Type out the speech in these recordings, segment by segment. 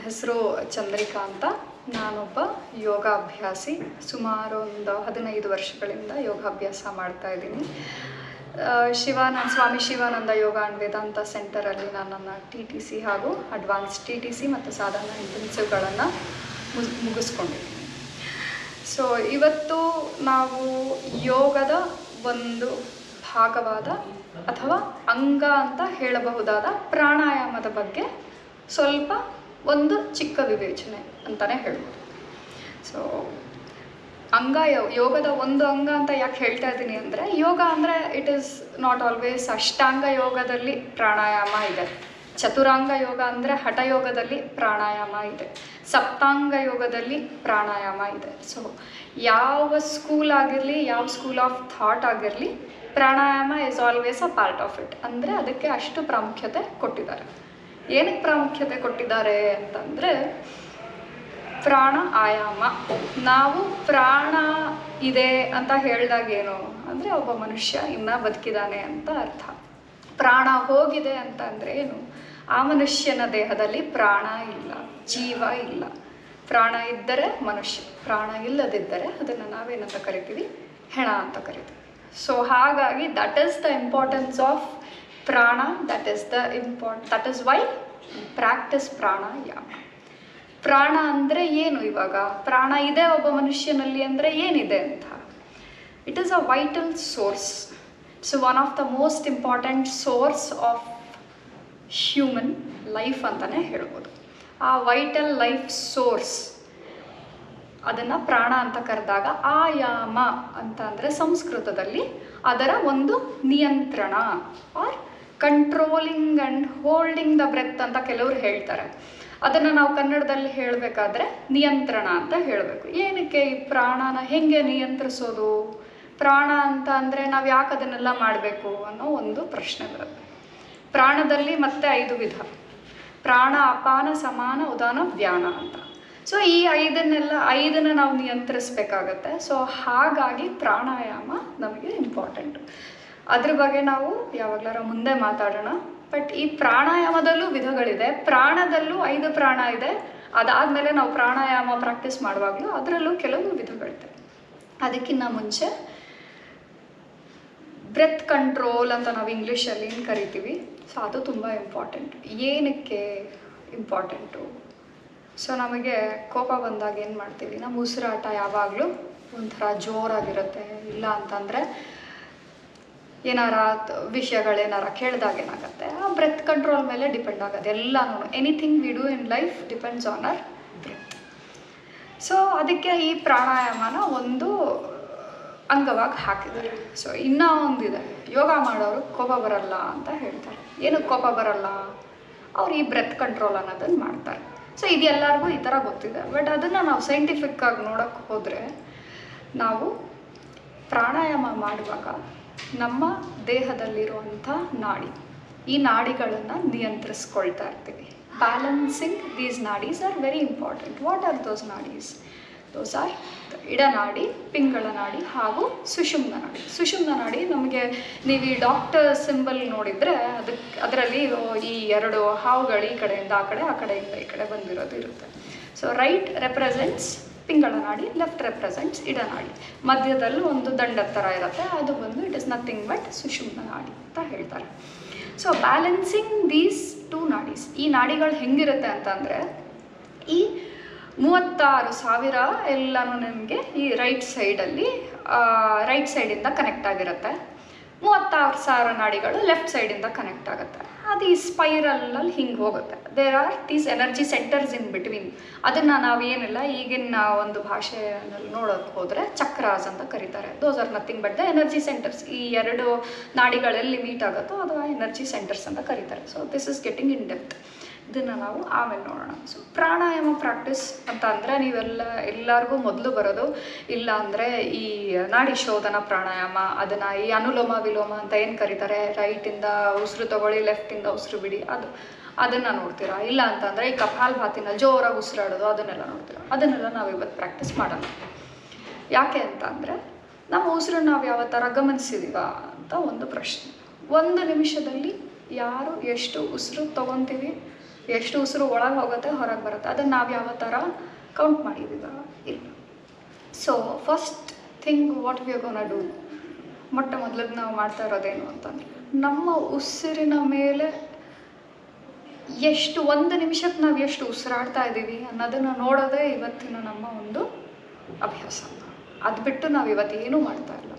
ನನ್ನ ಹೆಸರು ಚಂದ್ರಿಕಾ ಅಂತ. ನಾನೊಬ್ಬ ಯೋಗಾಭ್ಯಾಸಿ ಸುಮಾರು ಒಂದು ಹದಿನೈದು ವರ್ಷಗಳಿಂದ ಯೋಗಾಭ್ಯಾಸ ಮಾಡ್ತಾ ಇದ್ದೀನಿ. ಶಿವಾನಂದ ಸ್ವಾಮಿ ಶಿವಾನಂದ ಯೋಗ ಆ್ಯಂಡ್ ವೇದಾಂತ ಸೆಂಟರಲ್ಲಿ ನಾನು ನನ್ನ ಟಿ ಟಿ ಸಿ ಹಾಗೂ ಅಡ್ವಾನ್ಸ್ ಟಿ ಟಿ ಸಿ ಮತ್ತು ಸಾಧಾರಣ ಇಂಟೆನ್ಸಿವ್ಗಳನ್ನು ಮುಗಿಸ್ಕೊಂಡಿದ್ದೀನಿ. ಸೊ ಇವತ್ತು ನಾವು ಯೋಗದ ಒಂದು ಭಾಗವಾದ ಅಥವಾ ಅಂಗ ಅಂತ ಹೇಳಬಹುದಾದ ಪ್ರಾಣಾಯಾಮದ ಬಗ್ಗೆ ಸ್ವಲ್ಪ ಒಂದು ಚಿಕ್ಕ ವಿವೇಚನೆ ಅಂತಲೇ ಹೇಳ್ಬೋದು. ಸೊ ಅಂಗ ಯೋಗದ ಒಂದು ಅಂಗ ಅಂತ ಯಾಕೆ ಹೇಳ್ತಾ ಇದ್ದೀನಿ ಅಂದರೆ, ಯೋಗ ಅಂದರೆ it is not always Ashtanga ಯೋಗದಲ್ಲಿ ಪ್ರಾಣಾಯಾಮ ಇದೆ. ಚತುರಾಂಗ ಯೋಗ ಅಂದರೆ ಹಠಯೋಗದಲ್ಲಿ ಪ್ರಾಣಾಯಾಮ ಇದೆ. ಸಪ್ತಾಂಗ ಯೋಗದಲ್ಲಿ ಪ್ರಾಣಾಯಾಮ ಇದೆ. ಸೊ ಯಾವ ಸ್ಕೂಲ್ ಆಗಿರಲಿ, ಯಾವ ಸ್ಕೂಲ್ ಆಫ್ ಥಾಟ್ ಆಗಿರಲಿ, pranayama is always a part of it ಅಂದರೆ ಅದಕ್ಕೆ ಅಷ್ಟು ಪ್ರಾಮುಖ್ಯತೆ ಕೊಟ್ಟಿದ್ದಾರೆ. ಏನಕ್ಕೆ ಪ್ರಾಮುಖ್ಯತೆ ಕೊಟ್ಟಿದ್ದಾರೆ ಅಂತಂದರೆ ಪ್ರಾಣ ಆಯಾಮ. ನಾವು ಪ್ರಾಣ ಇದೆ ಅಂತ ಹೇಳಿದಾಗ ಏನು ಅಂದರೆ ಒಬ್ಬ ಮನುಷ್ಯ ಇನ್ನ ಬದುಕಿದಾನೆ ಅಂತ ಅರ್ಥ. ಪ್ರಾಣ ಹೋಗಿದೆ ಅಂತ ಅಂದರೆ ಏನು? ಆ ಮನುಷ್ಯನ ದೇಹದಲ್ಲಿ ಪ್ರಾಣ ಇಲ್ಲ, ಜೀವ ಇಲ್ಲ. ಪ್ರಾಣ ಇದ್ದರೆ ಮನುಷ್ಯ, ಪ್ರಾಣ ಇಲ್ಲದಿದ್ದರೆ ಅದನ್ನು ನಾವೇನಂತ ಕರಿತೀವಿ? ಹೆಣ ಅಂತ ಕರಿತೀವಿ. ಸೊ ಹಾಗಾಗಿ that is the importance of prana that is the import that is why practice pranayama prana ಅಂದರೆ ಏನು ಇವಾಗ? ಪ್ರಾಣ ಇದೆ ಒಬ್ಬ ಮನುಷ್ಯನಲ್ಲಿ ಅಂದರೆ ಏನಿದೆ ಅಂತ. It is a vital source so one of the most important source of human life ಅಂತಲೇ ಹೇಳ್ಬೋದು. ಆ ವೈಟಲ್ ಲೈಫ್ ಸೋರ್ಸ್ ಅದನ್ನು ಪ್ರಾಣ ಅಂತ ಕರೆದಾಗ ಆಯಾಮ ಅಂತ ಅಂದರೆ ಸಂಸ್ಕೃತದಲ್ಲಿ ಅದರ ಒಂದು ನಿಯಂತ್ರಣ or controlling and holding the breath ಅಂತ ಕೆಲವರು ಹೇಳ್ತಾರೆ. ಅದನ್ನು ನಾವು ಕನ್ನಡದಲ್ಲಿ ಹೇಳಬೇಕಾದ್ರೆ ನಿಯಂತ್ರಣ ಅಂತ ಹೇಳಬೇಕು. ಏನಕ್ಕೆ ಈ ಪ್ರಾಣನ ಹೆಂಗೆ ನಿಯಂತ್ರಿಸೋದು? ಪ್ರಾಣ ಅಂತ ಅಂದರೆ ನಾವು ಯಾಕೆ ಅದನ್ನೆಲ್ಲ ಮಾಡಬೇಕು ಅನ್ನೋ ಒಂದು ಪ್ರಶ್ನೆ ಬರುತ್ತೆ. ಪ್ರಾಣದಲ್ಲಿ ಮತ್ತೆ ಐದು ವಿಧ. ಪ್ರಾಣ ಅಪಾನ ಸಮಾನ ಉದಾನ ಧ್ಯಾನ ಅಂತ. ಸೊ ಈ ಐದನ್ನೆಲ್ಲ ಐದನ್ನು ನಾವು ನಿಯಂತ್ರಿಸಬೇಕಾಗತ್ತೆ. ಸೊ ಹಾಗಾಗಿ ಪ್ರಾಣಾಯಾಮ ನಮಗೆ ಇಂಪಾರ್ಟೆಂಟ್ ಅದ್ರ ಬಗ್ಗೆ ನಾವು ಯಾವಾಗ್ಲಾರ ಮುಂದೆ ಮಾತಾಡೋಣ. ಬಟ್ ಈ ಪ್ರಾಣಾಯಾಮದಲ್ಲೂ ವಿಧಗಳಿದೆ. ಪ್ರಾಣದಲ್ಲೂ ಐದು ಪ್ರಾಣ ಇದೆ. ಅದಾದ್ಮೇಲೆ ನಾವು ಪ್ರಾಣಾಯಾಮ ಪ್ರಾಕ್ಟೀಸ್ ಮಾಡುವಾಗಲೂ ಅದರಲ್ಲೂ ಕೆಲವು ವಿಧಗಳಿದೆ. ಅದಕ್ಕಿಂತ ಮುಂಚೆ ಬ್ರೆತ್ ಕಂಟ್ರೋಲ್ ಅಂತ ನಾವು ಇಂಗ್ಲೀಷಲ್ಲಿ ಏನು ಕರಿತೀವಿ. ಸೊ ಅದು ತುಂಬ ಇಂಪಾರ್ಟೆಂಟ್ ಏನಕ್ಕೆ ಇಂಪಾರ್ಟೆಂಟು ಸೊ ನಮಗೆ ಕೋಪ ಬಂದಾಗ ಏನು ಮಾಡ್ತೀವಿ? ನಮ್ಮ ಉಸಿರಾಟ ಯಾವಾಗಲೂ ಒಂಥರ ಜೋರಾಗಿರುತ್ತೆ. ಇಲ್ಲ ಅಂತಂದರೆ ಏನಾರ ವಿಷಯಗಳೇನಾರ ಕೇಳಿದಾಗ ಏನಾಗುತ್ತೆ? ಆ ಬ್ರೆತ್ ಕಂಟ್ರೋಲ್ ಮೇಲೆ ಡಿಪೆಂಡ್ ಆಗೋದು. ಎಲ್ಲನೂ anything we do in life depends on our breath so ಅದಕ್ಕೆ ಈ ಪ್ರಾಣಾಯಾಮನ ಒಂದು ಅಂಗವಾಗಿ ಹಾಕಿದ್ದಾರೆ. ಸೊ ಇನ್ನೂ ಒಂದಿದೆ. ಯೋಗ ಮಾಡೋರು ಕೋಪ ಬರಲ್ಲ ಅಂತ ಹೇಳ್ತಾರೆ. ಏನಕ್ಕೆ ಕೋಪ ಬರಲ್ಲ? ಅವ್ರು ಈ ಬ್ರೆತ್ ಕಂಟ್ರೋಲ್ ಅನ್ನೋದನ್ನು ಮಾಡ್ತಾರೆ. ಸೊ ಇದು ಎಲ್ಲರಿಗೂ ಈ ಥರ ಗೊತ್ತಿದೆ. ಬಟ್ ಅದನ್ನು ನಾವು ಸೈಂಟಿಫಿಕ್ ಆಗಿ ನೋಡೋಕ್ಕೆ ಹೋದರೆ ನಾವು ಪ್ರಾಣಾಯಾಮ ಮಾಡುವಾಗ ನಮ್ಮ ದೇಹದಲ್ಲಿರುವಂಥ ನಾಡಿ, ಈ ನಾಡಿಗಳನ್ನು ನಿಯಂತ್ರಿಸ್ಕೊಳ್ತಾ ಇರ್ತೀವಿ. Balancing these nadis are very important what are those nadis? Those are ಇಡನಾಡಿ Pingala nadi ಹಾಗೂ ಸುಷುಮ್ನ ನಾಡಿ ಸುಷುಮ್ನ ನಾಡಿ ನಮಗೆ ನೀವು ಈ ಡಾಕ್ಟರ್ ಸಿಂಬಲ್ ನೋಡಿದರೆ ಅದಕ್ಕೆ ಅದರಲ್ಲಿ ಈ ಎರಡು ಹಾವುಗಳು ಈ ಕಡೆಯಿಂದ ಆ ಕಡೆ, ಆ ಕಡೆಯಿಂದ ಈ ಕಡೆ ಬಂದಿರೋದು ಇರುತ್ತೆ. ಸೊ ರೈಟ್ ರೆಪ್ರೆಸೆಂಟ್ಸ್ ಪಿಂಗಳ ನಾಡಿ ಲೆಫ್ಟ್ ರೆಪ್ರೆಸೆಂಟ್ಸ್ ಇಡನಾಡಿ. ಮಧ್ಯದಲ್ಲೂ ಒಂದು ದಂಡದ ಥರ ಇರುತ್ತೆ, ಅದು ಬಂದು it is nothing but Sushumna nadi ಅಂತ ಹೇಳ್ತಾರೆ. So balancing these two nadis ಈ ನಾಡಿಗಳು ಹೆಂಗಿರುತ್ತೆ ಅಂತಂದರೆ, ಈ ಮೂವತ್ತಾರು ಸಾವಿರ ಎಲ್ಲನೂ ನಿಮಗೆ ಈ ರೈಟ್ ಸೈಡಲ್ಲಿ ರೈಟ್ ಸೈಡಿಂದ ಕನೆಕ್ಟ್ ಆಗಿರುತ್ತೆ. ಮೂವತ್ತಾರು ಸಾವಿರ ನಾಡಿಗಳು ಲೆಫ್ಟ್ ಸೈಡಿಂದ ಕನೆಕ್ಟ್ ಆಗುತ್ತೆ. ಅದು ಈ ಸ್ಪೈರಲ್ಲಲ್ಲಿ ಹಿಂಗೆ ಹೋಗುತ್ತೆ. There are these energy centres in between ಅದನ್ನು ನಾವು ಏನಿಲ್ಲ ಈಗಿನ ಒಂದು ಭಾಷೆಯಲ್ಲಿ ನೋಡೋಕ್ಕೆ ಹೋದರೆ ಚಕ್ರಾಸ್ ಅಂತ ಕರೀತಾರೆ. Those are nothing but the energy centres ಈ ಎರಡು ನಾಡಿಗಳಲ್ಲಿ ಮೀಟ್ ಆಗುತ್ತೋ ಅದು ಎನರ್ಜಿ ಸೆಂಟರ್ಸ್ ಅಂತ ಕರೀತಾರೆ. So this is getting in depth ಇದನ್ನು ನಾವು ಆಮೇಲೆ ನೋಡೋಣ. ಸೊ ಪ್ರಾಣಾಯಾಮ ಪ್ರಾಕ್ಟೀಸ್ ಅಂತ ಅಂದರೆ ನೀವೆಲ್ಲ, ಎಲ್ಲರಿಗೂ ಮೊದಲು ಬರೋದು ಇಲ್ಲ ಅಂದರೆ ಈ ನಾಡಿ ಶೋಧನ ಪ್ರಾಣಾಯಾಮ, ಅದನ್ನು ಈ ಅನುಲೋಮ ವಿಲೋಮ ಅಂತ ಏನು ಕರೀತಾರೆ? ರೈಟಿಂದ ಉಸಿರು ತಗೊಳ್ಳಿ ಲೆಫ್ಟಿಂದ ಉಸಿರು ಬಿಡಿ, ಅದು. ಅದನ್ನು ನೋಡ್ತೀರಾ? ಇಲ್ಲ ಅಂತಂದರೆ ಈ ಕಪಾಲ್ ಭಾತಿನಲ್ಲಿ ಜೋರಾಗಿ ಉಸಿರಾಡೋದು, ಅದನ್ನೆಲ್ಲ ನೋಡ್ತೀರಾ? ಅದನ್ನೆಲ್ಲ ನಾವು ಇವತ್ತು ಪ್ರಾಕ್ಟೀಸ್ ಮಾಡೋಣ. ಯಾಕೆ ಅಂತ ಅಂದರೆ ನಮ್ಮ ಉಸಿರು ನಾವು ಯಾವ ಥರ ಗಮನಿಸಿದೀವ ಅಂತ ಒಂದು ಪ್ರಶ್ನೆ. ಒಂದು ನಿಮಿಷದಲ್ಲಿ ಯಾರು ಎಷ್ಟು ಉಸಿರು ತಗೊತೀವಿ? ಎಷ್ಟು ಉಸಿರು ಒಳಗೆ ಹೋಗುತ್ತೆ, ಹೊರಗೆ ಬರುತ್ತೆ. ಅದನ್ನು ನಾವು ಯಾವ ಥರ ಕೌಂಟ್ ಮಾಡಿದ್ದೀವ ಇಲ್ಲ. So first thing what we gonna do ಮೊಟ್ಟ ಮೊದಲಿಗೆ ನಾವು ಮಾಡ್ತಾ ಇರೋದೇನು ಅಂತಂದರೆ, ನಮ್ಮ ಉಸಿರಿನ ಮೇಲೆ ಎಷ್ಟು, ಒಂದು ನಿಮಿಷಕ್ಕೆ ನಾವು ಎಷ್ಟು ಉಸಿರಾಡ್ತಾ ಇದ್ದೀವಿ ಅನ್ನೋದನ್ನು ನೋಡೋದೇ ಇವತ್ತಿನ ನಮ್ಮ ಒಂದು ಅಭ್ಯಾಸ. ಅದು ಬಿಟ್ಟು ನಾವು ಇವತ್ತು ಏನೂ ಮಾಡ್ತಾ ಇಲ್ಲ.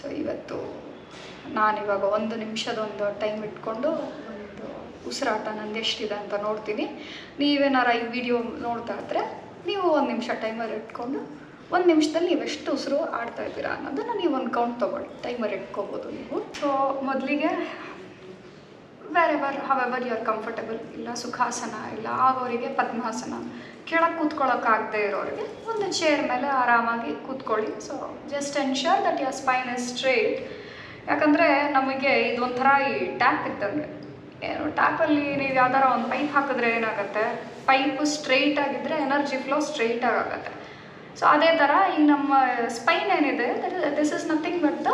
ಸೊ ಇವತ್ತು ನಾನಿವಾಗ ಒಂದು ನಿಮಿಷದೊಂದು ಟೈಮ್ ಇಟ್ಕೊಂಡು ಉಸಿರಾಟ ನಂದು ಎಷ್ಟಿದೆ ಅಂತ ನೋಡ್ತೀನಿ. ನೀವೇನಾರ ಈ ವಿಡಿಯೋ ನೋಡ್ತಾ ಇದ್ರೆ ನೀವು ಒಂದು ನಿಮಿಷ ಟೈಮರ್ ಇಟ್ಕೊಂಡು ಒಂದು ನಿಮಿಷದಲ್ಲಿ ನೀವು ಎಷ್ಟು ಉಸಿರು ಆಡ್ತಾ ಇದ್ದೀರಾ ಅನ್ನೋದನ್ನು ನೀವು ಒಂದು ಕೌಂಟ್ ತೊಗೊಳ್ಳಿ. ಟೈಮರ್ ಇಟ್ಕೋಬೋದು ನೀವು. ಸೊ ಮೊದಲಿಗೆ ಬೇರೆ ಬೇರೆ ಹವೆವರ್ ಯು ಆರ್ ಕಂಫರ್ಟಬಲ್ ಇಲ್ಲ ಸುಖಾಸನ, ಇಲ್ಲ ಆಗೋರಿಗೆ ಪದ್ಮಾಸನ, ಕೆಳಗೆ ಕೂತ್ಕೊಳ್ಳೋಕ್ಕಾಗದೇ ಇರೋರಿಗೆ ಒಂದು ಚೇರ್ ಮೇಲೆ ಆರಾಮಾಗಿ ಕೂತ್ಕೊಳ್ಳಿ. So just ensure that your spine is straight ಯಾಕಂದರೆ ನಮಗೆ ಇದೊಂಥರ ಈ ಟ್ಯಾಪ್ ಇದ್ದಂಗೆ ಏನು ಟ್ಯಾಪಲ್ಲಿ ನೀವು ಯಾವ್ದಾರ ಒಂದು ಪೈಪ್ ಹಾಕಿದ್ರೆ ಏನಾಗುತ್ತೆ? ಪೈಪು ಸ್ಟ್ರೈಟ್ ಆಗಿದ್ದರೆ ಎನರ್ಜಿ ಫ್ಲೋ ಸ್ಟ್ರೈಟ್ ಆಗುತ್ತೆ ಸೊ ಅದೇ ಥರ ಈಗ ನಮ್ಮ ಸ್ಪೈನ್ ಏನಿದೆ this is nothing but the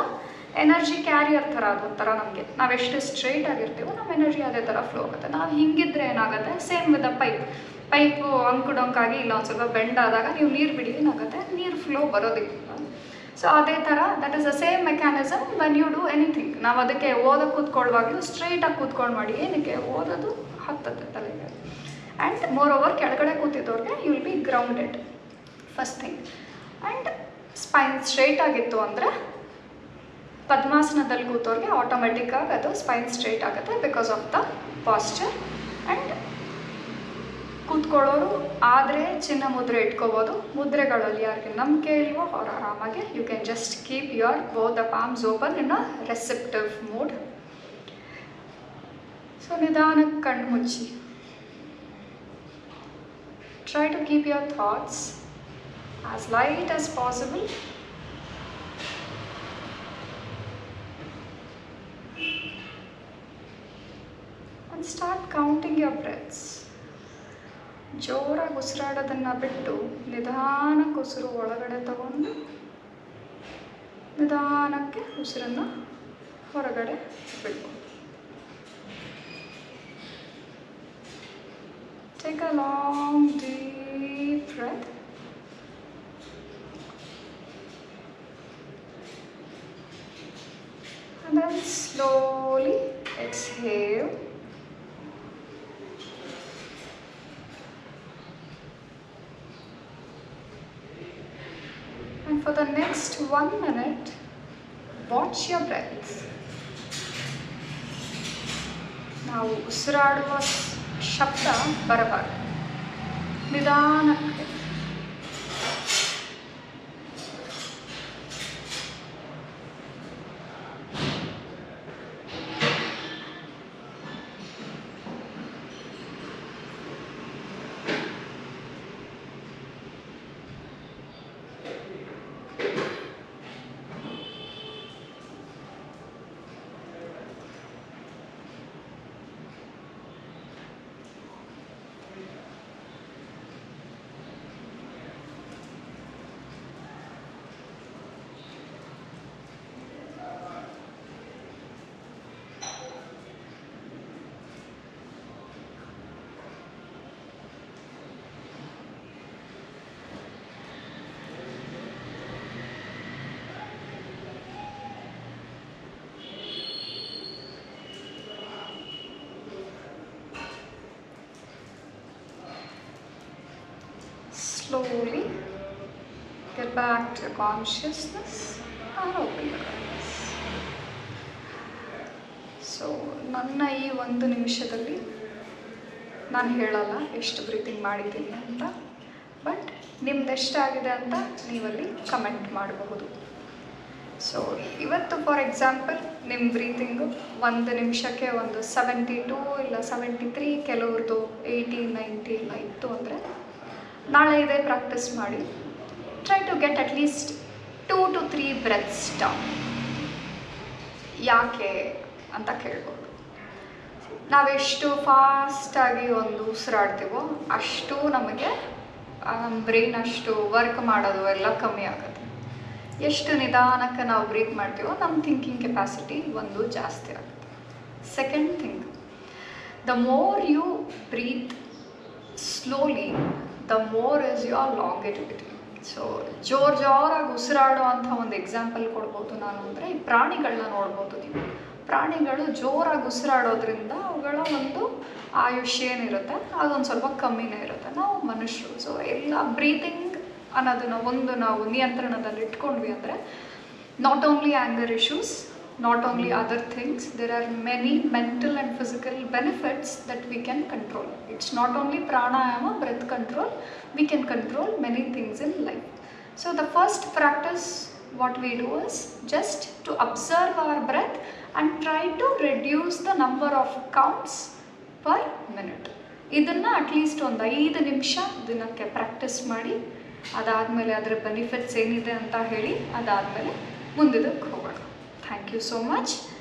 energy carrier ಥರ ಅದು ಒಂಥರ ನಮಗೆ. ನಾವೆಷ್ಟು ಸ್ಟ್ರೈಟ್ ಆಗಿರ್ತೀವೋ ನಮ್ಮ ಎನರ್ಜಿ ಅದೇ ಥರ ಫ್ಲೋ ಆಗುತ್ತೆ. ನಾವು ಹಿಂಗಿದ್ರೆ ಏನಾಗುತ್ತೆ? Same with the pipe pipe ಅಂಕುಡೊಂಕಾಗಿ ಇಲ್ಲ, ಒಂದು ಸ್ವಲ್ಪ ಬೆಂಡ್ ಆದಾಗ ನೀವು ನೀರು ಬಿಡಿ, ಏನಾಗುತ್ತೆ? ನೀರು ಫ್ಲೋ ಬರೋದಿಲ್ಲ. ಸೊ ಅದೇ ಥರ that is the same mechanism when you do anything ನಾವು ಅದಕ್ಕೆ ಓದೋಕೆ ಕೂತ್ಕೊಳ್ಳುವಾಗಲೂ ಸ್ಟ್ರೈಟಾಗಿ ಕೂತ್ಕೊಂಡು ಮಾಡಿ, ಏನಕ್ಕೆ? ಓದೋದು ಹತ್ತತ್ತೆ ತಲೆಗೆ. ಆ್ಯಂಡ್ ಮೋರ್ ಓವರ್ ಕೆಳಗಡೆ ಕೂತಿದ್ದವ್ರಿಗೆ you will be grounded first thing and spine straight ಆಗಿತ್ತು ಅಂದರೆ, ಪದ್ಮಾಸನದಲ್ಲಿ ಕೂತವ್ರಿಗೆ ಆಟೋಮೆಟಿಕ್ಕಾಗಿ ಅದು ಸ್ಪೈನ್ ಸ್ಟ್ರೈಟ್ ಆಗುತ್ತೆ because of the posture and ಕೂತ್ಕೊಳ್ಳೋರು ಆದರೆ ಚಿನ್ನ ಮುದ್ರೆ ಇಟ್ಕೋಬೋದು ಮುದ್ರೆಗಳಲ್ಲಿ ಯಾರಿಗೆ ನಂಬಿಕೆ ಇಲ್ವೋ ಅವ್ರು ಆರಾಮಾಗಿ you can just keep your both the palms open in a receptive mood so ನಿಧಾನಕ್ಕೆ ಕಣ್ಣು ಮುಚ್ಚಿ try to keep your thoughts as light as possible. And start counting your breaths. ಜೋರಾಗಿ ಉಸಿರಾಡೋದನ್ನು ಬಿಟ್ಟು ನಿಧಾನಕ್ಕೆ ಉಸಿರು ಒಳಗಡೆ ತಗೊಂಡು ನಿಧಾನಕ್ಕೆ ಉಸಿರನ್ನು ಹೊರಗಡೆ ಬಿಡ್ಬೋದು take a long deep breath. And for the next one minute, watch your breath. ನಾವು ಉಸಿರಾಡುವ ಸ್- ಶಬ್ದ ಬರಬಾರ್ದು ನಿಧಾನಕ್ಕೆ Slowly get back to consciousness and open your eyes. So ನನ್ನ ಈ ಒಂದು ನಿಮಿಷದಲ್ಲಿ ನಾನು ಹೇಳಲ್ಲ, ಎಷ್ಟು ಬ್ರೀತಿಂಗ್ ಮಾಡಿದ್ದೀನಿ ಅಂತ ಬಟ್ ನಿಮ್ದು ಎಷ್ಟಾಗಿದೆ ಅಂತ ನೀವಲ್ಲಿ ಕಮೆಂಟ್ ಮಾಡಬಹುದು ಸೊ ಇವತ್ತು ಫಾರ್ ಎಕ್ಸಾಂಪಲ್ ನಿಮ್ಮ ಬ್ರೀತಿಂಗು ಒಂದು ನಿಮಿಷಕ್ಕೆ ಒಂದು ಸೆವೆಂಟಿ ಟೂ ಇಲ್ಲ ಸೆವೆಂಟಿ ತ್ರೀ ಕೆಲವ್ರದ್ದು ಏಯ್ಟಿ ನೈಂಟಿ ಎಲ್ಲ ಇತ್ತು ಅಂದರೆ ನಾಳೆ ಇದೇ ಪ್ರಾಕ್ಟೀಸ್ ಮಾಡಿ. Try to get at least two to three breaths down ಯಾಕೆ ಅಂತ ಕೇಳ್ಬೋದು. ನಾವೆಷ್ಟು ಫಾಸ್ಟಾಗಿ ಒಂದು ಉಸಿರಾಡ್ತೀವೋ ಅಷ್ಟು ನಮಗೆ ನಮ್ಮ ಬ್ರೈನ್ ಅಷ್ಟು ವರ್ಕ್ ಮಾಡೋದು ಎಲ್ಲ ಕಮ್ಮಿ ಆಗುತ್ತೆ. ಎಷ್ಟು ನಿಧಾನಕ್ಕೆ ನಾವು ಬ್ರೀತ್ ಮಾಡ್ತೀವೋ ನಮ್ಮ ಥಿಂಕಿಂಗ್ ಕೆಪಾಸಿಟಿ ಒಂದು ಜಾಸ್ತಿ ಆಗುತ್ತೆ. Second thing the more you breathe slowly the more is your longevity so ಜೋರು ಜೋರಾಗಿ ಉಸಿರಾಡೋ ಅಂಥ ಒಂದು ಎಕ್ಸಾಂಪಲ್ ಕೊಡ್ಬೋದು ನಾನು ಅಂದರೆ ಈ ಪ್ರಾಣಿಗಳನ್ನ ನೋಡ್ಬೋದು ನೀವು. ಪ್ರಾಣಿಗಳು ಜೋರಾಗಿ ಉಸಿರಾಡೋದ್ರಿಂದ ಅವುಗಳ ಒಂದು ಆಯುಷ್ ಏನಿರುತ್ತೆ ಅದೊಂದು ಸ್ವಲ್ಪ ಕಮ್ಮಿನೇ ಇರುತ್ತೆ. ನಾವು ಮನುಷ್ಯರು ಸೊ ಎಲ್ಲ ಬ್ರೀತಿಂಗ್ ಅನ್ನೋದನ್ನ ಒಂದು ನಾವು ನಿಯಂತ್ರಣದಲ್ಲಿ ಇಟ್ಕೊಂಡ್ವಿ ಅಂದರೆ not only anger issues, not only other things, there are many mental and physical benefits that we can control. It's not only pranayama, breath control, we can control many things in life. So, the first practice, what we do is just to observe our breath and try to reduce the number of counts per minute. ಇದನ್ನು at least ಒಂದು ಐದು ನಿಮಿಷ ದಿನಕ್ಕೆ practice ಮಾಡಿ ಅದಾದಮೇಲೆ ಅದರ benefits ಏನಿದೆ ಅಂತ ಹೇಳಿ ಅದಾದಮೇಲೆ ಮುಂದಿದ್ದಕ್ಕೆ ಹೋಗೋಣ thank you so much good night